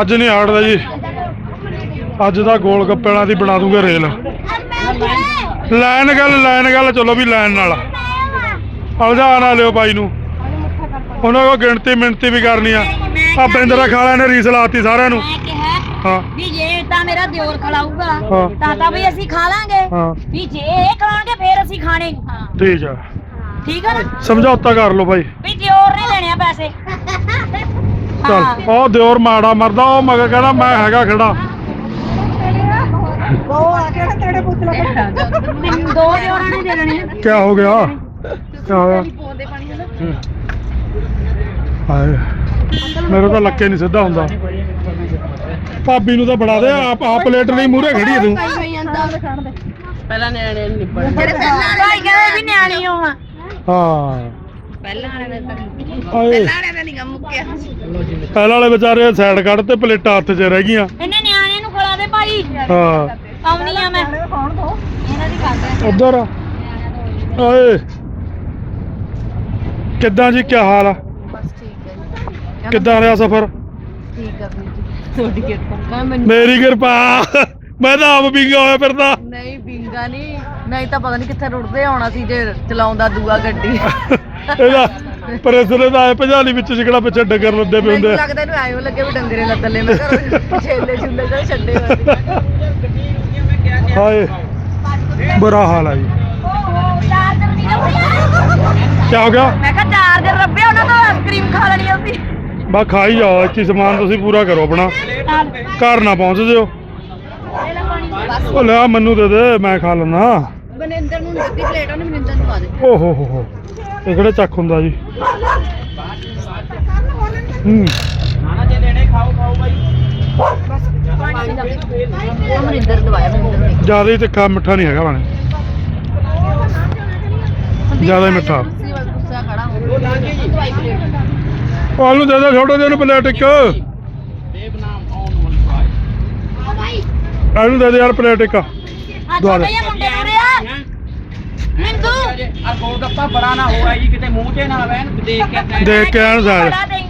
ਅੱਜ ਨਹੀਂ ਹਟਦਾ ਜੀ। ਅੱਜ ਦਾ ਗੋਲ ਗੱਪੇ ਵਾਲਾ ਦੀ ਬਣਾ ਦੂੰਗੇ ਰੇਲ। ਲਾਈਨ ਗੱਲ ਲਾਈਨ ਗੱਲ ਚਲੋ ਵੀ ਲਾਈਨ ਨਾਲ। ਹਲਜਾ ਨਾ ਲਿਓ ਬਾਈ ਨੂੰ। ਉਹਨਾਂ ਕੋ ਗਿਣਤੀ ਮਿਣਤੀ ਵੀ ਕਰਨੀ ਆ। ਆ ਬਿੰਦਰਾ ਖਾਲਿਆਂ ਨੇ ਰੀਸ ਲਾਤੀ ਸਾਰਿਆਂ ਨੂੰ। ਮੈਂ ਕਿਹਾ ਹਾਂ। ਵੀ ਜੇ ਤਾਂ ਮੇਰਾ ਦਿਓਰ ਖਿਲਾਊਗਾ। ਤਾਂ ਤਾਂ ਵੀ ਅਸੀਂ ਖਾ ਲਾਂਗੇ। ਹਾਂ। ਵੀ ਜੇ ਇਹ ਖਿਲਾਉਣਗੇ ਫੇਰ ਅਸੀਂ ਖਾਣੇ। ਹਾਂ। ਠੀਕ ਆ। ਠੀਕ ਆ ਨਾ? ਸਮਝੌਤਾ ਕਰ ਲਓ ਬਾਈ। ਵੀ ਦਿਓਰ ਨਹੀਂ ਦੇਣੇ ਆ ਪੈਸੇ। ਚੱਲ ਉਹ ਦਿਓਰ ਮਾੜਾ ਮਰਦਾ ਉਹ ਮਗਰ ਕਹਿੰਦਾ ਮੈਂ ਹੈਗਾ ਖੜਾ। ਮੈਨੂੰ ਦੋ ਦਿਓਰਾਂ ਨੇ ਦੇ ਦੇਣੇ ਆ। ਕੀ ਹੋ ਗਿਆ? ਹੂੰ। ਹਾਏ ਮੇਰੇ ਤਾਂ ਲੱਕੇ ਨਹੀਂ ਸਿੱਧਾ ਹੁੰਦਾ। ਭਾਬੀ ਨੂੰ ਤਾਂ ਬਣਾ ਦੇ ਆਪ ਆ ਪਲੇਟ ਲਈ ਮੂਹਰੇ ਖੜੀ ਹੈ ਤੂੰ। ਪਹਿਲਾਂ ਨਿਆਣੇ ਨੂੰ ਨਿਬੜ ਭਾਈ ਕਹਿੰਦੇ ਵੀ ਨਿਆਣੀ ਹੋਵਾਂ ਹਾਂ। ਪਹਿਲਾਂ ਵਾਲੇ ਦਾ ਹਾਏ ਵਾਲੇ ਦਾ ਨਹੀਂ ਮੁੱਕਿਆ। ਪਹਿਲਾਂ ਵਾਲੇ ਵਿਚਾਰੇ ਸਾਈਡ ਕੱਢ ਤੇ ਪਲੇਟਾਂ ਹੱਥ 'ਚ ਰਹਿ ਗਈਆਂ। ਇਹਨੇ ਨਿਆਣੇ ਨੂੰ ਖਿਲਾ ਦੇ ਭਾਈ ਹਾਂ। ਆਉਣੀ ਆ ਮੈਂ। ਇਹਨਾਂ ਦੀ ਕਰਦੇ ਉਧਰ ਓਏ ਕਿੱਦਾਂ ਜੀ ਕੀ ਹਾਲ ਆ? ਬਸ ਠੀਕ ਹੈ ਜੀ। ਕਿੱਦਾਂ ਰਿਹਾ ਸਫ਼ਰ? ਠੀਕ ਹੈ ਵੀਰ ਜੀ। ਤੁਹਾਡੀ ਕਿਰਪਾ। ਮੈਨੂੰ ਮੇਰੀ ਕਿਰਪਾ। ਮੈਂ ਤਾਂ ਆਪ ਵਿੰਗਾ ਹੋਇਆ ਫਿਰਦਾ। ਨਹੀਂ ਬਿੰਗਾ ਨਹੀਂ। ਨਹੀਂ ਤਾਂ ਪਤਾ ਨਹੀਂ ਕਿੱਥੇ ਰੁੜਦੇ ਆਉਣਾ ਸੀ ਜੇ ਚਲਾਉਂਦਾ ਦੂਆ ਗੱਡੀ। ਇਹਦਾ ਪ੍ਰੈਸਰ ਦਾ ਭਜਾਲੀ ਵਿੱਚ ਜਿਹੜਾ ਪਿੱਛੇ ਡੰਗਰ ਲੱਦੇ ਪਏ ਹੁੰਦੇ ਮੈਨੂੰ ਆ। ਲੱਗਦਾ ਇਹਨੂੰ ਐਵੇਂ ਲੱਗੇ ਵੀ ਡੰਗਰੇ ਲੱਦਲੇ ਮੈਂ ਘਰੋਂ ਛੇਲੇ ਛੁੱਲੇ ਜਿਹੜੇ ਛੱਡੇ ਹੋਏ ਹਾਏ ਬੁਰਾ ਹਾਲ ਆ ਜੀ। ਓਹੋ ਚਾਰਜਰ ਨਹੀਂ ਲੱਭਿਆ ਕੀ ਹੋ ਗਿਆ? ਮੈਂ ਕਿਹਾ ਚਾਰਜਰ ਲੱਭਿਆ ਉਹਨਾਂ ਤੋਂ ਆਈਸਕ੍ਰੀਮ ਖਾ ਲੈਣੀ ਅਸੀਂ। ਬਾ ਖਾਈ ਜਾਓ ਇੱਥੇ ਸਮਾਨ ਤੁਸੀਂ ਪੂਰਾ ਕਰੋ ਆਪਣਾ। ਘਰ ਨਾ ਪਹੁੰਚ ਜਿਓ। ਉਹ ਲੈ ਮੈਨੂੰ ਦੇ ਦੇ ਮੈਂ ਖਾ ਲੈਣਾ ਮਨਿੰਦਰ ਨੂੰ ਦਿੱਤੀ ਪਲੇਟ ਉਹਨੇ ਮਨਿੰਦਰ ਨੂੰ ਪਾ ਦੇ ਓ ਹੋ ਹੋ ਹੋ। ਇਹ ਕਿਹੜਾ ਚੱਕ ਹੁੰਦਾ ਜੀ? ਹੂੰ। ਉਹ ਮਨਿੰਦਰ ਦਵਾਇਆ ਮਨਿੰਦਰ ਨੇ ਜ਼ਿਆਦਾ ਹੀ ਤਿੱਖਾ ਮਿੱਠਾ ਨਹੀਂ ਹੈਗਾ ਬਣੇ ਜ਼ਿਆਦਾ ਹੀ ਮਿੱਠਾ। ਗੁੱਸਾ ਖੜਾ ਹੋ ਦਵਾਈ ਪਲੇਟ। ਉਹ ਨੂੰ ਦੇ ਦੇ ਛੋਟੇ ਜਿਹੇ ਨੂੰ ਪਲੇਟ ਇੱਕ। ਇਹਨੂੰ ਦੇ ਦੇ ਯਾਰ ਪਲੇਟ ਇੱਕ। ਆ ਦੁਆ ਦੇ। ਛੋਟੇ ਜਿਹੇ ਮੁੰਡੇ ਨੂੰ ਰਿਆ ਮਿੰਦੂ! ਆ ਗੋਲ ਗੱਪਾ ਬੜਾ ਨਾ ਹੋਇਆ ਜੀ ਕਿਤੇ ਮੂੰਹ ਤੇ ਨਾ ਆਵੇ ਇਹਨੂੰ ਦੇਖ ਕੇ ਦੇਖ ਕੇ ਆਣ ਸਾਰ। ਬੜਾ ਦੇਈਂ।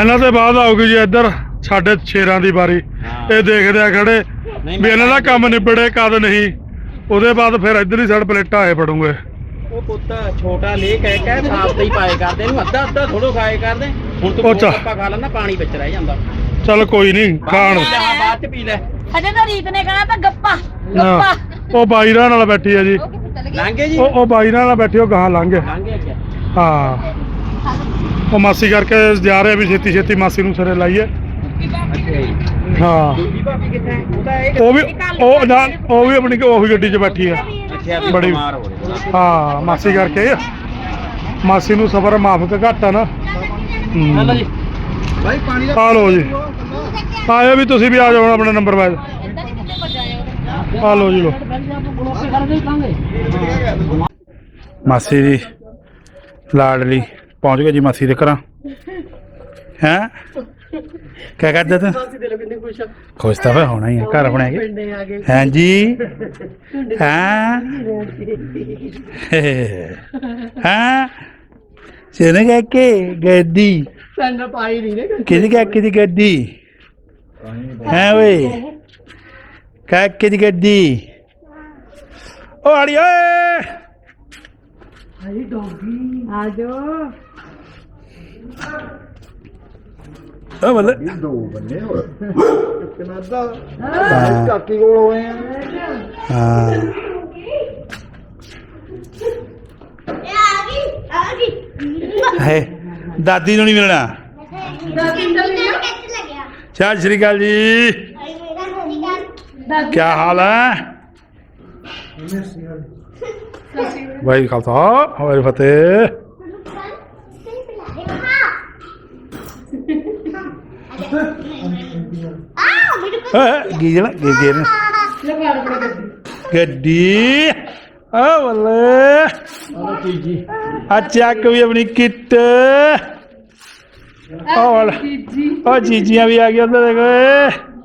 ਇਹਨਾਂ ਦੇ ਬਾਅਦ ਆਊਗੀ ਜੀ ਇੱਧਰ ਸਾਡੇ ਸ਼ੇਰਾਂ ਦੀ ਵਾਰੀ। ਇਹ ਦੇਖਦੇ ਆ ਖੜੇ ਵੀ ਇਹਨਾਂ ਦਾ ਕੰਮ ਨਿਬੜੇ ਕਦ ਨਹੀਂ। ਉਹਦੇ ਬਾਅਦ ਫਿਰ ਇੱਧਰ ਹੀ ਸਾਡ ਪਲੇਟਾਂ ਆਏ ਫੜੂਗੇ। ਉਹ ਪੁੱਤ ਛੋਟਾ ਲੈ ਕਹਿ ਕਹਿ ਸਾਫ਼ ਤੇ ਹੀ ਪਾਏ ਕਰਦੇ ਇਹਨੂੰ ਅੱਧਾ ਅੱਧਾ ਥੋੜੋ ਖਾਏ ਕਰਦੇ। ਹੁਣ ਤੂੰ ਉਹ ਗੋਲ ਚਾ। ਗੱਪਾ ਖਾ ਲੈਂਦਾ ਪਾਣੀ ਵਿੱਚ ਰਹਿ ਜਾਂਦਾ। ਚੱਲ ਕੋਈ ਨਹੀਂ ਖਾਣ। ਬਾਅਦ ਚ ਪੀ ਲੈ। ਹਜੇ ਤਾਂ ਰੀਤ ਨੇ ਕਹਿਣਾ ਤਾਂ ਗੱਪਾ। ਗੱਪਾ। ਉਹ ਬਾਈਰਾਂ ਨਾਲ ਬੈਠੀ ਆ ਜੀ। ਲੰਘੇ ਜੀ? ਉਹ ਉਹ ਬਾਈਰਾਂ ਨਾਲ ਬੈਠੀ ਉਹ ਗਾਹਾਂ ਲੰਘ ਗਏ। ਲੰਘੇ ਕਿਆ ਹਾਂ। ਉਹ ਮਾਸੀ ਕਰਕੇ ਜਾ ਰਹੇ ਵੀ ਛੇਤੀ ਛੇਤੀ ਮਾਸੀ ਨੂੰ ਸਿਰੇ ਲਾਈਏ। ਹਾਂ। ਦੂਜੀ ਭਾਬੀ ਕਿੱਥੇ ਹੈ? ਉਹ ਤਾਂ ਇਹ ਉਹ ਵੀ ਉਹ ਨਾ ਉਹ ਵੀ ਆਪਣੀ ਉਹੀ ਗੱਡੀ 'ਚ ਬੈਠੀ ਆ ਵੀ ਬੜੀ- ਬਿਮਾਰ ਹੋ ਰਿਹਾ ਹਾਂ ਮਾਸੀ ਕਰਕੇ। ਮਾਸੀ ਨੂੰ ਸਬਰ ਮਾਫ ਘੱਟ ਆ ਨਾ। ਹੂੰ। ਹਲੋ ਜੀ। ਭਾਈ ਪਾਣੀ ਆ ਲਓ ਜੀ। ਆਇਓ ਵੀ ਤੁਸੀਂ ਵੀ ਆ ਜਾਓ ਹੁਣ ਆਪਣਾ ਨੰਬਰ ਵਾਇਜ਼ ਆ ਲਓ ਜੀ ਲੋ ਮਾਸੀ ਦੀ ਲਾਡਲੀ ਪਹੁੰਚ ਗਏ ਜੀ ਮਾਸੀ ਦੇ ਘਰਾਂ। ਹੈ? ਕਿਆ ਕਰਦਾ ਤੂੰ? ਖੁਸ਼ ਤਾਂ ਫਿਰ ਹੋਣਾ ਹੀ ਆ ਘਰ ਬਣਾ ਕੇ ਹਾਂ ਜੀ? ਹਾਂ? ਹਾਂ? ਸੇਨੇ ਕਾ ਕੇ ਗੱਡੀ ਸੰਨ ਪਾਈ ਨਹੀਂ ਨੇ ਕਿਹਦੀ ਕਾਕੇ ਦੀ ਗੱਡੀ ਹੈ ਓਏ? ਕਾਕੇ ਦੀ ਗੱਡੀ ਓ ਆੜੀ ਓਏ ਆਜੋ ਓ ਬੱਲੇ ਹਾਂ ਕਾਕੀ ਕੋਲ ਹੋਏ ਆ ਹਾਂ ਹੈ ਦਾਦੀ ਨੂੰ ਨਹੀਂ ਮਿਲਣਾ ਸਤਿ ਸ਼੍ਰੀ ਅਕਾਲ ਜੀ ਕੀ ਹਾਲ ਹੈ ਵਾਹਿਗੁਰੂ ਖਾਲਸਾ ਵਾਹਿਗੁਰੂ ਫਤਿਹ ਗੀਜਣਾ ਗੀਜਣ ਗੱਡੀ ਆ ਬੱਲੇ ਆ ਚੱਕ ਵੀ ਆਪਣੀ ਕਿੱਟ ਆ ਵਾਲਾ ਆ ਜੀਜੀਆਂ ਵੀ ਆ ਗਈਆਂ ਉੱਧਰ ਦੇਖੋ ਏ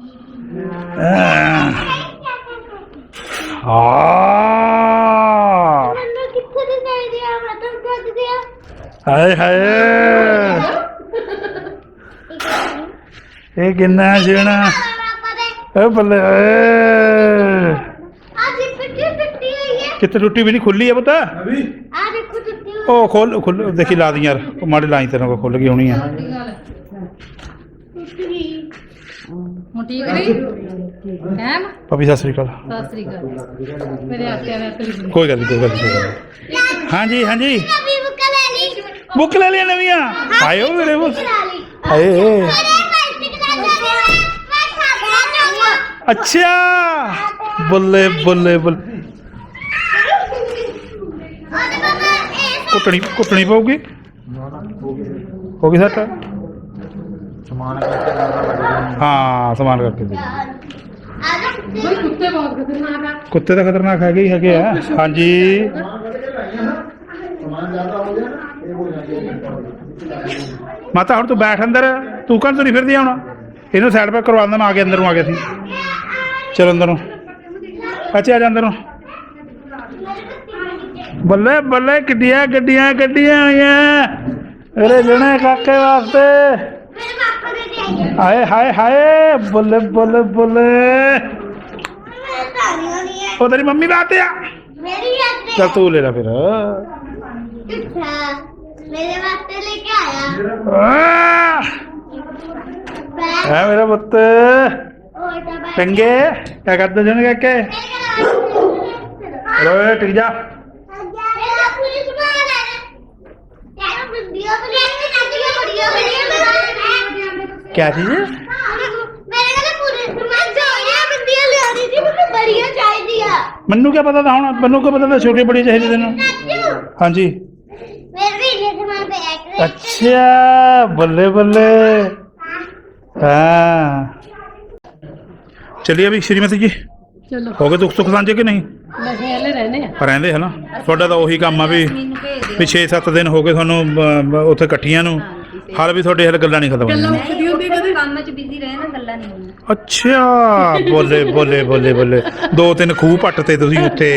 ਆ। ਕਿੱਥੇ ਦੇ ਚਾਹੀਦੇ ਆ? ਮਤਲਬ ਕੱਢ ਦਿਆ ਹਾਏ ਹਾਏ। ਇਹ ਕਿੰਨਾ ਦੇ ਓ ਬੱਲੇ ਓਏ। ਆ ਜਿੱਪ ਕੀ ਟੁੱਟੀ ਹੋਈ ਹੈ? ਕਿੱਥੇ ਟੁੱਟੀ ਵੀ ਨਹੀਂ ਖੁੱਲੀ ਆ ਪਤਾ? ਆ ਦੇਖੋ ਟੁੱਟੀ ਹੋਈ ਉਹ ਖੋਲ ਖੁੱਲ ਦੇਖੀ ਲਾ ਦੀ ਯਾਰ ਮਾੜੀ ਲਾਈ ਤੇਰੇ ਕੋਲ ਖੁੱਲ ਗਈ ਹੋਣੀ ਆ ਟੁੱਟ ਗਈ ਹੁਣ ਠੀਕ ਨਹੀਂ? ਕਹਿਮ ਪਪੀ ਸਤਿ ਸ੍ਰੀ ਅਕਾਲ। ਸਤਿ ਸ੍ਰੀ ਅਕਾਲ। ਮੇਰੇ ਆਟਿਆਂ ਨੇ ਤੇਰੀ ਕੋਈ ਗੱਲ ਨਹੀਂ ਕੋਈ ਗੱਲ ਨਹੀਂ ਨੀ। ਹਾਂਜੀ ਹਾਂਜੀ। ਬੁੱਕ ਲੈ ਲਈ। ਬੁੱਕ ਲੈ ਲਿਆ ਨਵੀਆਂ? ਆਇਓ ਮੇਰੇ ਬੁੱਕ ਆਏ। ਅੱਛਾ। ਬੱਲੇ ਬੱਲੇ ਬੱਲੇ। ਕੁੱਟਣੀ ਕੁੱਟਣੀ ਪਊਗੀ? ਹੋ ਗਈ ਸੱਟ? ਹਾਂ ਸਮਾਨ ਕਰਕੇ ਦੇ। ਆ ਜਾ ਕੁੱਤੇ ਬਹੁਤ ਖਤਰਨਾਕ ਆ। ਕੁੱਤੇ ਤਾਂ ਖਤਰਨਾਕ ਹੈਗੇ ਹੀ ਹੈਗੇ ਆ। ਹਾਂਜੀ। ਮਾਤਾ ਹੁਣ ਤੂੰ ਬੈਠ ਅੰਦਰ। ਤੂੰ ਕੰਨ ਤੋਂ ਨਹੀਂ ਫਿਰਦੀ ਹੁਣ? ਇਹਨੂੰ ਸਾਈਡ 'ਤੇ ਕਰਵਾ ਦਿੰਦਾ ਮੈਂ ਆ ਕੇ ਅੰਦਰ ਨੂੰ ਆ ਗਿਆ ਸੀ। ਚਲ ਅੰਦਰ। ਨੂੰ ਅੱਛਾ ਆ ਜਾ ਅੰਦਰ। ਨੂੰ ਬੱਲੇ ਬੱਲੇ ਕਿੱਡੀਆਂ ਗੱਡੀਆਂ ਗੱਡੀਆਂ ਆਈਆਂ। ਅਰੇ ਜਣੇ ਕਾਕੇ ਵਾਸਤੇ। ਹਾਏ ਹਾਏ ਹਾਏ ਬੱਲੇ ਬੱਲੇ ਬੱਲੇ। ਤਾਂ ਉਹ ਤੇਰੀ ਮੰਮੀ ਬਾਤ ਆ। ਮੇਰੀ ਯਾਦ ਚੱਲ ਤੂੰ ਲੈ ਲੈ ਫਿਰ। ਮੇਰੇ ਵਾਸਤੇ ਲੈ ਕੇ ਆਇਆ। ਹੈ ਮੇਰਾ ਪੁੱਤ। ਤਾਂ ਚੰਗੇ। ਕਿਆ ਕਰਦੇ ਜਣ ਕਾਕੇ? ਰੋਏ ਟਿਕ ਜਾ। ਪੁਲਿਸ ਮਾਰ ਹੈ। ਯਾਰ ਵੀਡੀਓ ਬਣਾ ਕੇ ਵੀਡੀਓ ਵੀਡੀਓ ਕਿਆ ਚੀਜ਼ ਮੇਰੇ ਕੋਲ ਪੁਲਿਸ ਮਾਰ ਜੋੜਿਆ ਵੀਡੀਓ ਲਿਆਉਣੀ ਸੀ ਮੈਨੂੰ ਬੜੀਆਂ ਚਾਹੀਦੀਆਂ ਮੈਨੂੰ ਕਿਆ ਪਤਾ ਤਾਂ ਹੁਣ ਮੈਨੂੰ ਕਿਆ ਪਤਾ ਤਾਂ ਛੋਟੀ ਬੜੀ ਚਾਹੀਦੀ ਤੈਨੂੰ। ਨਾਚੂ ਹਾਂਜੀ। ਮੇਰੇ ਵੀ ਲੈ ਸਮਾਨ ਪਿਆ ਅੱਛਾ ਬੱਲੇ ਬੱਲੇ। ਹਾਂ। ਚਲਿਏ ਵੀ ਸ਼੍ਰੀਮਤੀ ਜੀ। ਚਲੋ। ਹੋ ਗਏ ਦੁੱਖ ਸੁੱਖ ਸਾਂਝੇ ਕਿ ਨਹੀਂ? ਨਸ਼ੇ ਵਾਲੇ ਰਹਿੰਦੇ ਆ। ਰਹਿੰਦੇ ਹਨਾ? ਤੁਹਾਡਾ ਤਾਂ ਉਹੀ ਕੰਮ ਆ ਵੀ ਵੀ 6-7 ਦਿਨ ਹੋ ਗਏ ਤੁਹਾਨੂੰ ਅਮ, ਉੱਥੇ ਇਕੱਠੀਆਂ ਨੂੰ। ਹਾਲ ਵੀ ਤੁਹਾਡੇ ਹਲ ਗੱਲਾਂ ਨਹੀਂ ਖਤਮ ਹੋਈਆਂ। ਕੰਮ 'ਚ ਬਿਜ਼ੀ ਰਹੇ ਨਾ ਗੱਲਾਂ ਨਹੀਂ ਹੋਈਆਂ ਅੱਛਾ ਬੋਲੇ ਬੋਲੇ ਬੋਲੇ ਬੋਲੇ। ਦੋ ਤਿੰਨ ਖੂਹ ਪੱਟ ਤੇ ਤੁਸੀਂ ਉੱਥੇ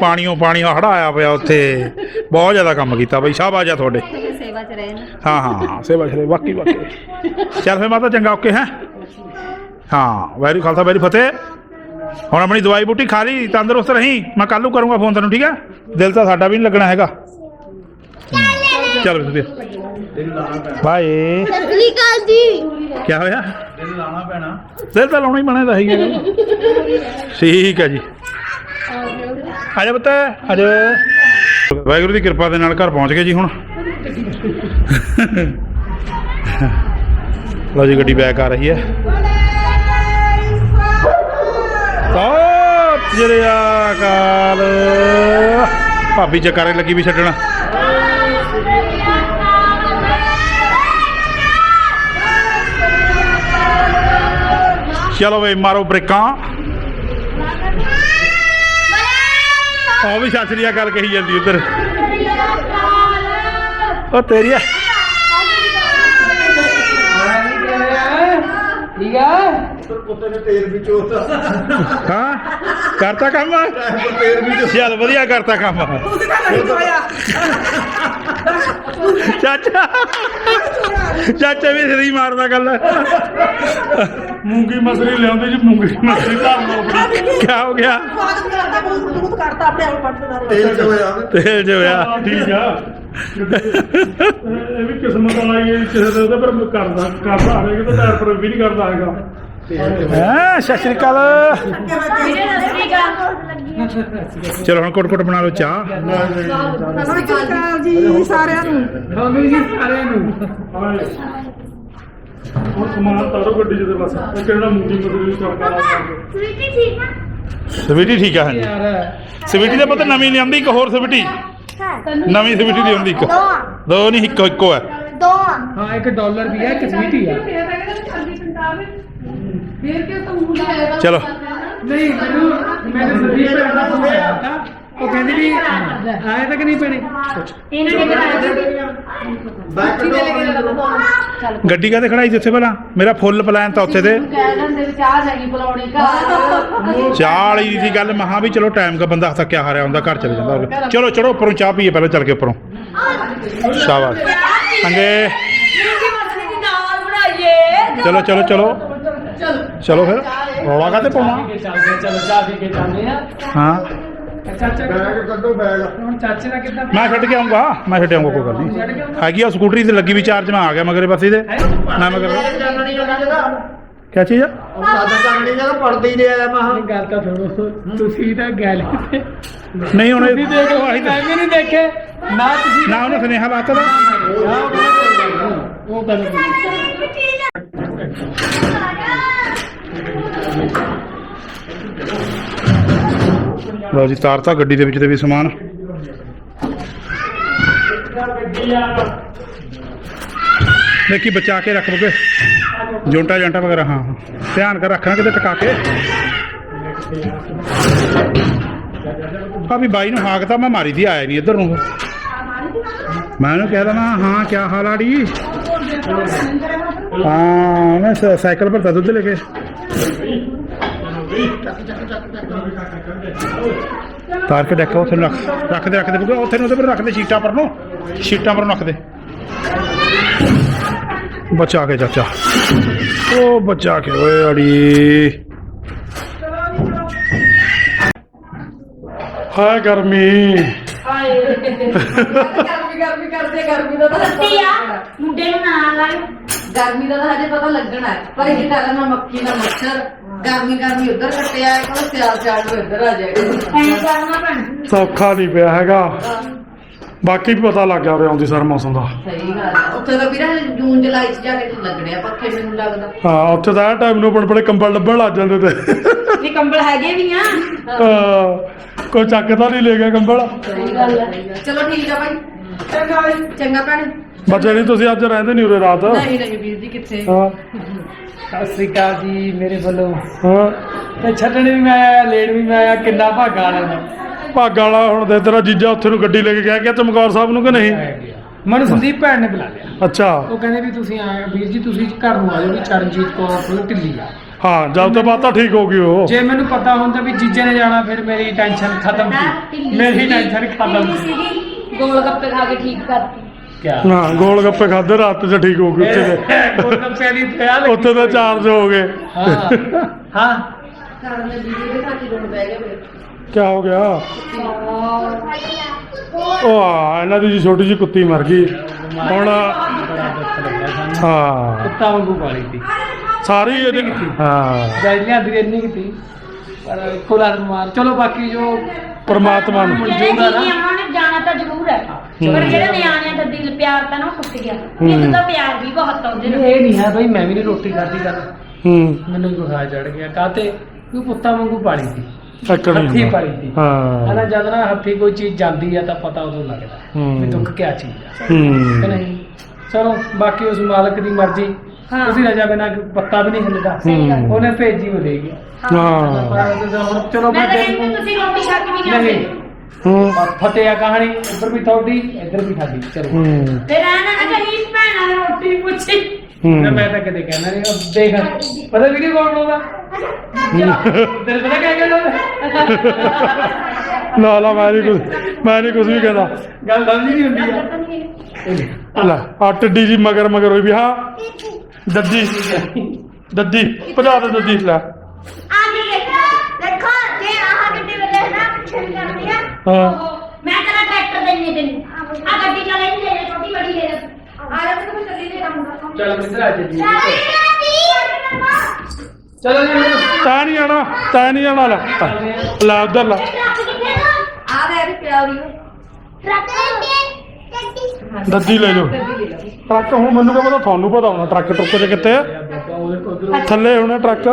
ਪਾਣੀਓ ਪਾਣੀ ਹੜਾਇਆ ਪਿਆ ਉੱਥੇ। ਬਹੁਤ ਜ਼ਿਆਦਾ ਕੰਮ ਕੀਤਾ ਬਈ ਸ਼ਾਬਾਸ਼ ਆ ਤੁਹਾਡੇ। ਸੇਵਾ 'ਚ ਰਹੇ ਨਾ ਹਾਂ ਹਾਂ ਹਾਂ ਸੇਵਾ ਸ਼ਰੇ ਵਾਕੀ ਵਾਕੀ। ਚੱਲ ਫੇ ਮਾਤਾ ਚੰਗਾ ਓਕੇ ਹੈ? ਹਾਂ ਵੈਰੀ ਖਾਲਸਾ ਵੈਰੀ ਫਤਿਹ। ਹੁਣ ਆਪਣੀ ਦਵਾਈ ਬੂਟੀ ਖਾ ਲਈ ਤੰਦਰੁਸਤ ਰਹੀਂ। ਮੈਂ ਕੱਲ ਨੂੰ ਕਰੂੰਗਾ ਫੋਨ ਤੈਨੂੰ ਠੀਕ ਹੈ? ਦਿਲ ਤਾਂ ਸਾਡਾ ਵੀ ਨਹੀਂ ਲੱਗਣਾ ਹੈਗਾ। ਚੱਲ ਫਿਰ। ਬਾਏ ਸਤਿ ਅਕਾਲ ਜੀ। ਕੀ ਹੋਇਆ? ਦਿਲ ਲਾਣਾ ਪੈਣਾ। ਦਿਲ ਤਾਂ ਲਾਉਣਾ ਹੀ ਪੈਣਾ ਤਾਂ ਹੈਗਾ ਠੀਕ ਹੈ ਜੀ। ਆ ਜਾ ਪੁੱਤ ਆ ਜਾ। ਵਾਹਿਗੁਰੂ ਦੀ ਕਿਰਪਾ ਦੇ ਨਾਲ ਘਰ ਪਹੁੰਚ ਗਏ ਜੀ ਹੁਣ। ਲਓ ਜੀ ਗੱਡੀ ਬੈਕ ਆ ਰਹੀ ਹੈ ਸਤਿ ਸ਼੍ਰੀ ਅਕਾਲ। ਭਾਬੀ ਜਕਾਰੇ ਲੱਗੀ ਵੀ ਛੱਡਣਾ। ਚਲੋ ਵੇ ਮਾਰੋ ਬ੍ਰੇਕਾਂ। ਆ ਵੀ ਸਤਿ ਗੱਲ ਕਹੀ ਜਾਂਦੀ ਉਧਰ। ਉਹ ਤੇਰੀ ਆ? ਹਾਂ? ਕਰਤਾ ਕੰਮ? ਚੱਲ ਵਧੀਆ ਕਰਤਾ ਕੰਮ। ਚਾਚਾ। ਚਾਚਾ ਵੀ ਸਰੀ ਮਾਰਦਾ ਗੱਲ। ਮੂੰਗੀ ਮਸਰੀ ਲਿਆਉਂਦੇ ਜੀ ਮੂੰਗੀ ਮਸਰੀ ਘਰ ਲੋਕੜੀ ਕੀ ਹੋ ਗਿਆ? ਤੇਲ ਚ ਹੋਇਆ। ਤੇਲ ਜੋ ਹੋਇਆ। ਠੀਕ ਆ। ਇਹ ਵੀ ਕਿਸਮਤ ਵਾਲਾ ਹੀ ਹੈ, ਕਿਸੇ ਦੇ ਉਹਦੇ ਪਰ ਕਰਦਾ ਕਰਦਾ ਹੋਵੇਗਾ ਤਾਂ ਪਰ ਵੀ ਨਹੀਂ ਕਰਦਾ ਹੈਗਾ। ਹਾਂ ਸਤਿ ਸ਼੍ਰੀ ਅਕਾਲ। ਚਲੋ ਹੁਣ ਕੋਟ ਕੋਟ ਬਣਾ ਲਓ ਚਾਹ। ਜੀ ਸਾਰਿਆਂ ਨੂੰ ਜੀ ਸਾਰਿਆਂ ਨੂੰ ਹੁਣ ਸਮਾਨ ਤਾਰੋ ਗੱਡੀ ਜਿਹਦੇ ਬਸ ਇਹ ਕਿਹੜਾ ਮੂੰਗੀ ਮਸਰੀ ਕਰਦਾ ਸਵੀਟੀ ਠੀਕ ਆ ਸਵੀਟੀ ਠੀਕ ਆ ਹਾਂਜੀ। ਸਵੀਟੀ ਦਾ ਪਤਾ ਨਵੀਂ ਲਿਆਂਦੀ ਇੱਕ ਹੋਰ ਸਵੀਟੀ। ਨਵੀਂ ਸਵੀਟੀ ਲਿਆਂਦੀ ਇੱਕ। ਦੋ ਨਹੀਂ ਇੱਕੋ ਇੱਕੋ ਹੈ ਦੋ। ਹਾਂ ਇੱਕ ਡਾਲਰ ਵੀ ਹੈ ਇੱਕ ਸਵੀਟੀ ਆ। ਫੇਰ ਤੂੰ ਚਲੋ। ਨਹੀਂ ਮੈਨੂੰ ਸੰਦੀਪ ਭੈਣ ਦਾ ਫੋਨ ਆਇਆ ਤਾ। ਉਹ ਕਹਿੰਦੀ ਵੀ ਆਏ ਤੱਕ ਨਹੀਂ ਪੈਣੇ? ਇਹਨਾਂ ਨੇ ਤੋਂ ਗੱਡੀ ਕਾਤੇ ਖੜਾਈ ਜਿੱਥੇ ਪਹਿਲਾਂ? ਮੇਰਾ ਫੁੱਲ ਪਲਾਨ ਤਾਂ ਉੱਥੇ ਤੇ। ਕਹਿ ਦਿੰਦੇ ਵੀ ਚਾਹ ਜਾਗੀ ਬੁਲਾਉਣੀ ਘਰ। ਚਾਹ ਵਾਲੀ ਦੀ ਗੱਲ ਮਹਾ ਵੀ ਚਲੋ ਟਾਈਮ ਦਾ ਬੰਦਾ ਥੱਕਿਆ ਹਾਰਿਆ ਹੁੰਦਾ ਘਰ ਚਲੇ ਜਾਂਦਾ ਚਲੋ ਚੜੋ ਉੱਪਰੋਂ ਚਾਹ ਪੀਏ ਪਹਿਲਾਂ ਚੱਲ ਕੇ ਉੱਪਰੋਂ। ਸ਼ਾਬਾਸ਼। ਅੰਗੇ ਦੀ ਬਣਾਈਏ ਚਲੋ ਚਲੋ। ਚਲੋ। ਚਲੋ ਫਿਰ। ਰੌਲਾ ਕਾਤੇ ਪਾਉਣਾ? ਚੱਲਦੇ ਚਲੋ ਚਾਹ ਪੀ ਕੇ ਚੱਲਦੇ ਆ ਹਾਂ। ਚਾਚਾ ਬੈਗ ਕੱਢੋ ਬੈਗ। ਹੁਣ ਚਾਚੇ ਦਾ ਕਿੱਦਾਂ? ਮੈਂ ਛੱਡ ਕੇ ਆਉਂਗਾ ਮੈਂ ਛੱਡ ਆਉਂਗਾ ਕੋਈ ਗੱਲ ਨਹੀਂ। ਹੈਗੀ ਆ ਸਕੂਟਰੀ ਤੇ ਲੱਗੀ ਵੀ ਚਾਰਜ ਮੈਂ ਆ ਗਿਆ ਮਗਰੇ ਪਾਸੇ ਦੇ ਨਾ ਮਗਰ ਜਾਣਣੀ ਜਾਣਾ ਜਰਾ ਕੀ ਚੀਜ਼ ਆ? ਉਹ ਸਾਦਾ ਜਾਣਣੀ ਜਰਾ ਪੜਦੇ ਹੀ ਨਹੀਂ ਆਇਆ ਮਹਾ ਇਹ ਗੱਲ ਤਾਂ ਸੁਣੋ ਤੁਸੀਂ ਤਾਂ ਗੱਲ ਨਹੀਂ ਹੁਣ ਤੁਸੀਂ ਦੇਖ ਆਹੀ ਤਾਂ- ਮੈਂ ਨਹੀਂ ਦੇਖੇ। ਨਾ ਤੁਸੀਂ ਨਾ ਉਹਨੇ ਸੁਨੇਹਾ ਬਾਤ ਦਾ ਉਹ ਗੱਲ ਲਓ ਜੀ ਤਾਰਤਾ ਗੱਡੀ ਦੇ ਵਿੱਚ ਦੇ ਵੀ ਸਮਾਨ। ਦੇਖੀ ਬਚਾ ਕੇ ਰੱਖ ਬਗੇ। ਜੁੰਟਾ ਜੰਟਾ ਵਗੈਰਾ ਹਾਂ ਹਾਂ। ਧਿਆਨ ਕਰ ਰੱਖਣਾ ਕਿਤੇ ਟਕਾ ਕੇ। ਆ ਵੀ ਬਾਈ ਨੂੰ ਹਾਕਤਾ ਮੈਂ ਮਾਰੀ ਦੀ ਆਇਆ ਨਹੀਂ ਇੱਧਰ ਨੂੰ। ਮੈਂ ਉਹਨੂੰ ਕਹਿ ਦੇਣਾ, ਹਾਂ ਕੀ ਹਾਲ ਆੜੀ ਹਾਂ, ਮੈਂ ਸ- ਸਾਈਕਲ ਪਰ ਤਾਂ ਦੁੱਧ ਲੈ ਕੇ। ਤਾਰ ਕੇ ਡੱਕਾ ਉੱਥੇ ਨੂੰ ਰੱਖ ਰੱਖ ਦੇ ਰੱਖ ਦੇ ਬੁੱਗਾ ਉੱਥੇ ਨੂੰ ਉਹਦੇ ਪਰ ਰੱਖ ਦੇ, ਸ਼ੀਟਾਂ ਪਰ ਨੂੰ। ਸ਼ੀਟਾਂ ਪਰ ਨੂੰ ਰੱਖ ਦੇ। ਬਚਾ ਕੇ ਚਾਚਾ। ਉਹ ਬਚਾ ਕੇ, ਓਏ ਅੜੀ। ਹਾਏ, ਗਰਮੀ। ਗਰਮੀ ਗਰਮੀ ਕਰਦੇ ਗਰਮੀ ਦਾ ਤਾਂ ਸੱਤੀ ਆ ਮੁੰਡੇ ਨੂੰ ਨਾਲ ਲਾਇਓ ਗਰਮੀ ਦਾ ਤਾਂ ਹਜੇ ਪਤਾ ਲੱਗਣਾ ਹੈ। ਪਰ ਇਹ ਕਾਰਨ ਨਾ ਮੱਖੀ ਨਾ ਮੱਛਰ। ਗਰਮੀ ਗਰਮੀ ਉੱਧਰ ਕੱਟਿਆ ਹੈ ਕੋਲ ਸਿਆਲ ਸਿਆਲ ਨੂੰ ਇੱਧਰ ਆ ਜਾਏਗਾ। ਐਂ ਕਰਨਾ ਪੈਣਾ ਸੌਖਾ ਨਹੀਂ ਪਿਆ ਹੈਗਾ। ਬਾਕੀ ਵੀ ਪਤਾ ਲੱਗ ਗਿਆ ਉਰੇ ਆਉਂਦੀ ਸਰ ਮੌਸਮ ਦਾ। ਸਹੀ ਗੱਲ ਹੈ ਉੱਥੇ ਤਾਂ ਵੀਰਾ ਜੂਨ ਜੁਲਾਈ ਚ ਜਾ ਕੇ ਲੱਗਣੇ ਆ ਪੱਖੇ ਮੈਨੂੰ ਲੱਗਦਾ। ਹਾਂ ਉੱਥੇ ਤਾਂ ਟਾਈਮ ਨੂੰ ਬੜੇ ਬੜੇ ਕੰਬਲ ਲੱਭਣ ਲੱਗ ਜਾਂਦੇ ਤੇ। ਇਹ ਕੰਬਲ ਹੈਗੇ ਵੀ ਆ। ਹਾਂ, ਕੋਈ ਚੱਕ ਤਾਂ ਨਹੀਂ ਲੈ ਗਿਆ ਕੰਬਲ। ਸਹੀ ਗੱਲ ਹੈ ਚਲੋ ਠੀਕ ਆ ਭਾਈ ਚੰਗਾ ਭਾਈ ਚੰਗਾ ਭੈਣ। ਬੱਚੇ ਨਹੀਂ ਤੁਸੀਂ ਅੱਜ ਰਹਿੰਦੇ ਨਹੀਂ ਉਰੇ ਰਾਤ? ਨਹੀਂ ਨਹੀਂ ਵੀਰ ਜੀ ਕਿੱਥੇ? ਹਾਂ। ਸਤਿ ਸ੍ਰੀ ਅਕਾਲ ਜੀ ਮੇਰੇ ਵੱਲੋਂ। ਹਾਂ। ਤੇ ਛੱਡਣ ਵੀ ਮੈਂ ਆਇਆ ਲੈਣ ਵੀ ਮੈਂ ਆਇਆ ਕਿੰਨਾ ਭਾਗਾ ਵਾਲਾ ਮੈਂ ਭਾਗਾਂ ਵਾਲਾ ਹੁਣ ਦੇ ਤੇਰਾ ਜੀਜਾ ਉੱਥੇ ਨੂੰ ਗੱਡੀ ਲੈ ਕੇ ਗਿਆ ਕਿ ਚਮਕੌਰ ਸਾਹਿਬ ਨੂੰ ਕਿ ਨਹੀਂ? ਮਨ ਸੰਦੀਪ ਭੈਣ ਨੇ ਬੁਲਾ ਲਿਆ। ਅੱਛਾ। ਉਹ ਕਹਿੰਦੇ ਵੀ ਤੁਸੀਂ ਆਏ ਵੀਰ ਜੀ ਤੁਸੀਂ ਘਰ ਨੂੰ ਆ ਜਾਓ ਵੀ ਚਰਨਜੀਤ ਕੌਰ ਕੋਲ ਢਿੱਲੀ ਆ। ਹਾਂ ਜਦ ਤੋਂ ਬਾਅਦ ਤਾਂ ਠੀਕ ਹੋ ਗਈ ਉਹ। ਜੇ ਮੈਨੂੰ ਪਤਾ ਹੁੰਦਾ ਵੀ ਜੀਜੇ ਨੇ ਜਾਣਾ ਫਿਰ ਮੇਰੀ ਟੈਨਸ਼ਨ ਖਤਮ ਸੀ। ਮੇਰੀ ਟੈਨਸ਼ਨ ਖਤਮ ਸੀ। ਗੋਲ ਗੱਪੇ ਖਾ ਕੇ ਠੀਕ ਕਰਤੀ। ਕਿਆ? ਹਾਂ ਗੋਲ ਗੱਪੇ ਖਾਦੇ ਰਾਤ ਚ ਠੀਕ ਹੋ ਗਈ ਉੱਥੇ ਦੇ ਗੋਲ ਗੱਪੇ ਦੀ ਪਿਆ ਲੱਗੀ ਉੱਥੇ ਦੇ ਚਾਰਜ ਹੋ ਗਏ। ਹਾਂ ਹਾਂ। ਕਰਨ ਦੇ ਵੀਡੀਓ ਦੇ ਖਾਤੀ ਰੋਣ ਬਹਿ ਗਿਆ ਮੇਰੇ ਕੀ ਹੋ ਗਿਆ? ਉਹ ਆ ਇਹਨਾਂ ਦੀ ਜੀ ਛੋਟੀ ਜੀ ਕੁੱਤੀ ਮਰ ਗਈ। ਹੁਣ ਹਾਂ। ਕੁੱਤਾ ਵਾਂਗੂ ਪਾਲੀ ਸੀ। ਸਾਰੀ ਇਹਦੀ ਹਾਂ। ਜਾਇਲੀਆਂ ਦੀ ਇੰਨੀ ਕੀਤੀ ਪਰ ਕੋਲਾ ਮਾਰ। ਚਲੋ ਬਾਕੀ ਜੋ ਪਰਮਾਤਮਾ ਨੂੰ। ਨੇ। ਜਾਣਾ ਤਾਂ ਜ਼ਰੂਰ ਹੈ। ਪਰ ਜਿਹੜੇ ਨਿਆਣਿਆਂ ਦਾ ਦਿਲ ਪਿਆਰ ਤਾਂ ਨਾ ਉਹ ਟੁੱਟ ਗਿਆ। ਇੱਕ ਤਾਂ ਪਿਆਰ ਵੀ ਬਹੁਤ ਆ ਉਹਦੇ ਨਾਲ। ਇਹ ਨਹੀਂ ਹੈ ਬਈ ਮੈਂ ਵੀ ਨਹੀਂ ਰੋਟੀ ਹੂੰ। ਮੈਨੂੰ ਗੁੱਸਾ ਚੜ ਗਿਆ। ਕਾਤੇ ਤੂੰ ਕੁੱਤਾ ਵਾਂਗੂ ਪਾਲੀ ਸੀ। ਟੱਕਣੀ ਹੱਥੀ ਸੀ। ਹਨਾ ਹਾਂ ਜਦ ਨਾ ਹੱਥੀ ਕੋਈ ਚੀਜ਼ ਜਾਂਦੀ ਆ ਤਾਂ ਪਤਾ ਉਦੋਂ ਲੱਗਦਾ ਹੂੰ। ਵੀ ਦੁੱਖ ਕਿਆ ਚੀਜ਼ ਆ। ਕਿ ਹੂੰ ਨਹੀਂ? ਚਲੋ ਬਾਕੀ ਉਸ ਮਾਲਕ ਦੀ ਮਰਜ਼ੀ। ਹਾਂ। ਤੁਸੀਂ ਰਜਾ ਬਿਨਾ ਪੱਤਾ ਵੀ ਨਹੀਂ ਹਿੱਲਦਾ। ਉਹਨੇ ਭੇਜੀ ਮਿਲੇਗੀ ਹਾਂ। ਹੁਣ ਚਲੋ ਮੈਂ ਮੈਂ ਤਾਂ ਕਹਿੰਦੀ ਤੁਸੀਂ ਰੋਟੀ ਛੱਕ ਵੀ ਜਾਂਦੇ ਨਹੀਂ। ਹੂੰ। ਫਤਿਹ ਆ ਕਹਾਣੀ ਇੱਧਰ ਵੀ ਤੁਹਾਡੀ ਇੱਧਰ ਵੀ ਸਾਡੀ। ਚਲੋ। ਹੂੰ। ਫਿਰ ਨਾ ਕਹੀਂ ਭੈਣਾਂ ਨੇ ਰੋਟੀ ਪੁੱਛੀ। ਨਾ ਮੈਂ ਤਾਂ ਕਦੇ ਕਹਿਣਾ ਨਹੀਂ ਉਹ ਦੇਖ ਪਤਾ ਵੀਡੀਓ ਕੌਣ ਬਣਾਉਂਦਾ ਤੇਰੇ ਪਤਾ ਕਿਆ ਕਹਿੰਦਾ ਨਾ ਨਾ ਮੈਂ ਨਹੀਂ ਕੁਝ ਮੈਂ ਨਹੀਂ ਕੁਝ ਵੀ ਕਹਿੰਦਾ। ਗੱਲ ਸਮਝੀ ਨਹੀਂ ਹੁੰਦੀ ਆ ਲੈ ਆ ਟੱਡੀ ਜੀ ਮਗਰ ਮਗਰ ਹੋਈ ਵੀ ਹਾਂ। ਦੱਦੀ। ਦੱਦੀ ਭਜਾ ਦੇ ਦੱਦੀ ਲੈ। ਆ ਕੇ ਦੇਖੋ ਦੇਖੋ ਜੇ ਆਹ ਗੱਡੀ ਵੇਲੇ ਨਾ ਪਿੱਛੇ ਨੂੰ ਕਰਦੀ ਆ ਹਾਂ। ਮੈਂ ਤੇਰਾ ਟਰੈਕਟਰ ਦੇਣੀ ਤੈਨੂੰ। ਆ ਗੱਡੀ ਚਲੇ ਨਹੀਂ ਲੈ ਛੋਟੀ ਵੱਡੀ ਲੈ। ਆ ਚੱਲੀ ਮਿੱਤਰ ਆ ਜੀ? ਚੱਲ ਜੀ ਹੁਣ ਤਾਂ ਨਹੀਂ ਆਣਾ ਤਾਂ ਨਹੀਂ ਆਣਾ ਲੈ। ਲੈ ਉਧਰ ਲੈ। ਆ? ਲੈ ਵੀ ਪਿਆ ਉਰੀ ਦੱਦੀ ਲੈ ਲਓ। ਟਰੱਕ ਹੁਣ ਮੈਨੂੰ ਕਿਹਾ ਪਤਾ ਤੁਹਾਨੂੰ ਪਤਾ ਹੋਣਾ ਟਰੱਕ ਟਰੁੱਕ ਚ ਕਿੱਥੇ ਆ। ਥੱਲੇ ਹੋਣਾ ਟਰੱਕ।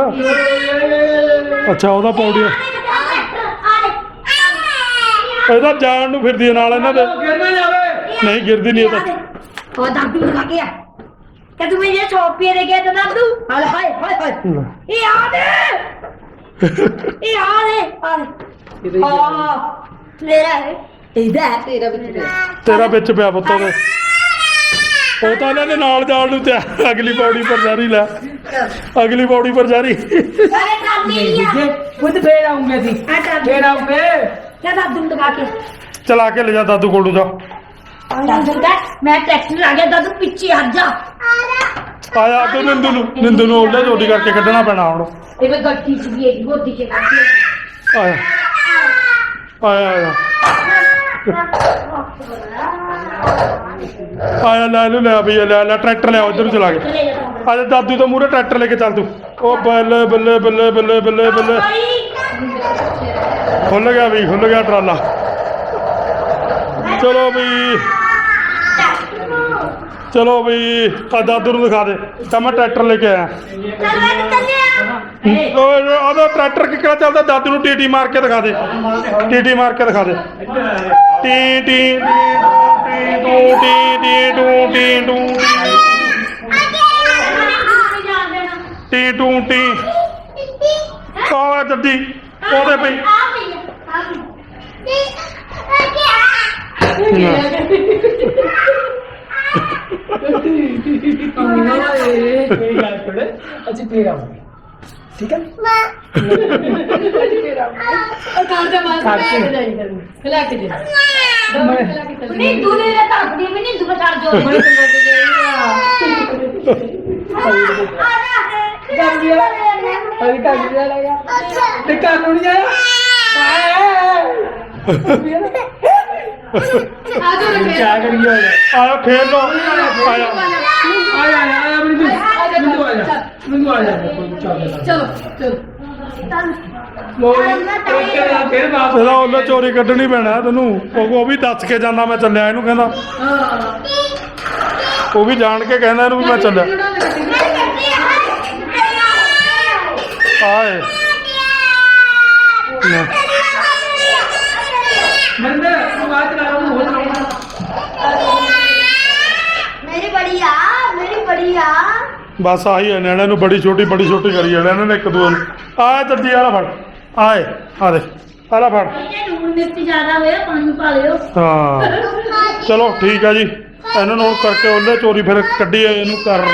ਅੱਛਾ ਉਹਦਾ ਪੌੜੀ ਇਹਦਾ ਜਾਣ ਨੂੰ ਫਿਰਦੀ ਹੈ ਨਾਲ ਇਹਨਾਂ ਦੇ। ਜਾਵੇ। ਨਹੀਂ ਗਿਰਦੀ ਨਹੀਂ ਇਹ ਤਾਂ। ਉਹ ਦਾਦੂ ਲਗਾ ਗਿਆ ਕਿ ਤੂੰ ਮੈਨੂੰ 100 ਰੁਪਏ ਦੇ ਗਿਆ ਤਾਂ ਦਾਦੂ। ਹਾਏ ਹਾਏ ਹਾਏ ਹਾਏ। ਇਹ ਆ ਦੇ। ਇਹ ਆ ਦੇ। ਆ ਦੇ। ਆ। ਮੇਰਾ ਹੈ ਇਹਦਾ ਹੈ। ਤੇਰਾ ਵਿੱਚ ਪਿਆ। ਤੇਰਾ ਵਿੱਚ ਪਿਆ ਪੁੱਤ ਉਹਦੇ ਉਹ ਤਾਂ ਇਹਨਾਂ ਦੇ ਨਾਲ ਜਾਣ ਨੂੰ ਤੇ ਅਗਲੀ ਪੌੜੀ ਪਰ ਜਾਰੀ ਲੈ। ਅਗਲੀ ਪੌੜੀ ਪਰ ਜਾਰੀ। ਅਰੇ ਖਾਲੀ ਆ। ਜੇ ਖੁਦ ਫੇਰ ਆਉਂਗੇ ਅਸੀਂ। ਆ ਕਰ ਫੇਰ ਆਉਂਗੇ। ਕਿਆ ਦਾਦੂ ਨੂੰ ਲਗਾ ਕੇ। ਚਲਾ ਕੇ ਲੈ ਜਾ ਦਾਦੂ ਕੋਲੋਂ ਜਾ। ਦਾਦੂ ਦਾ ਮੈਂ ਟੈਕਸੀ ਲਾ ਗਿਆ ਦਾਦੂ ਪਿੱਛੇ ਹਟ ਜਾ। ਆਇਆ। ਤੂੰ ਨਿੰਦੂ ਨੂੰ ਨਿੰਦੂ ਨੂੰ ਉਹਦੇ ਚੋਰੀ ਕਰਕੇ ਕੱਢਣਾ ਪੈਣਾ ਹੁਣ। ਇਹ ਮੈਂ ਗੱਟੀ ਚ ਵੀ ਹੈਗੀ ਗੋਦੀ ਚ ਆਇਆ। ਆਇਆ ਆਇਆ। ਆਇਆ ਲੈ ਲੂ ਲੈ ਵੀ ਲੈ ਲੈ ਟਰੈਕਟਰ ਲਿਆ ਉਧਰ ਚਲਾ ਤੂੰ। ਆਜਾ ਦਾਦੂ ਤੋਂ ਮੂਰੇ ਟਰੈਕਟਰ ਲੈ ਕੇ ਚੱਲ ਤੂੰ। ਉਹ ਬੱਲੇ ਬੱਲੇ ਬੱਲੇ ਬੱਲੇ ਬੱਲੇ ਬੱਲੇ। ਖੁੱਲ ਗਿਆ ਵੀ ਖੁੱਲ ਗਿਆ ਟਰਾਲਾ। ਚਲੋ ਵੀ ਚਲੋ ਵੀ ਆ ਦਾਦੂ ਨੂੰ ਦਿਖਾ ਦੇ ਤਾਂ ਮੈਂ ਟਰੈਕਟਰ ਲੈ ਕੇ ਆਇਆ ਓਏ ਉਹਦਾ ਟਰੈਕਟਰ ਕਿੱਕੜਾ ਚੱਲਦਾ ਦਾਦੂ ਨੂੰ ਟੀਟੀ ਮਾਰ ਕੇ ਦਿਖਾ ਦੇ ਟੀਟੀ ਮਾਰ ਕੇ ਦਿਖਾ ਦੇ ਟੀ ਟੀ ਟੀ ਟੂ ਟੀ ਟੀ ਟੂ ਟੀ ਟੂ ਟੀ ਟੂ ਟੀ ਕੋਆ ਜੱਦੀ ਉਹਦੇ ਪਈ ਫੇਰ ਆਵਾਂਗੇ ਠੀਕ ਹੈ ਕਾਰ ਦਾ ਮਾਸ ਲੈ ਕੇ ਜਾਈ ਕਰ ਲੈ ਕੇ ਜਾ ਨਹੀਂ ਦੂਨੇ ਦਾ ਤੜਪਦੀ ਵੀ ਨਹੀਂ ਦੂਨੇ ਤੜ ਜੋ ਮੈਂ ਤੇ ਲੈ ਕੇ ਜਾਈ ਅਭੀ ਕੱਲ ਜਾ ਲਗਾ ਤੇ ਕੱਲ ਨੂੰ ਨਹੀਂ ਆਇਆ ਆ ਜਾ ਰੇ ਕਿਆ ਕਰੀਏ ਹੁਣ? ਆਇਆ ਖੇਲ ਲੋ ਆਇਆ ਆ ਜਾ ਆ ਜਾ ਬਿੰਦੂ ਬਿੰਦੂ ਆ ਜਾ ਬਿੰਦੂ ਆ ਜਾ ਚੱਲ ਚਲੋ। ਚਲੋ ਲੋ ਓਕੇ ਆ ਫੇਰ ਵਾਪਸ ਇਹਦਾ ਉਹਨੇ ਚੋਰੀ ਕੱਢਣੀ ਪੈਣਾ ਤੈਨੂੰ। ਉਹ ਉਹ ਵੀ ਦੱਸ ਕੇ ਜਾਂਦਾ ਮੈਂ ਚੱਲਿਆ ਇਹਨੂੰ ਕਹਿੰਦਾ। ਉਹ ਵੀ ਜਾਣ ਕੇ ਕਹਿੰਦਾ ਇਹਨੂੰ ਵੀ ਮੈਂ ਚੱਲਿਆ। ਆਏ। ਲੈ। ਬਸ ਆਹੀ ਹੈ ਨਿਆਣਿਆਂ ਨੂੰ ਬੜੀ ਛੋਟੀ ਬੜੀ ਛੋਟੀ ਕਰੀ ਜਾਣਾ ਇਹਨਾਂ ਨੇ ਇੱਕ ਦੂਜੇ ਨੂੰ ਆਏ ਦਰਜੀ ਵਾਲਾ ਫੜ। ਆਏ ਆ ਦੇ ਆਲਾ ਫੜ। ਇਹ ਨੂਨ ਮਿਰਚ ਜ਼ਿਆਦਾ ਹੋਇਆ ਪਾਣੀ ਪਾ ਲਿਓ। ਹਾਂ। ਚਲੋ ਠੀਕ ਆ ਜੀ। ਇਹਨਾਂ ਨੂੰ ਹੁਣ ਕਰਕੇ ਉਹਨੇ ਚੋਰੀ ਫਿਰ ਕੱਢੀ ਇਹਨੂੰ ਕਰ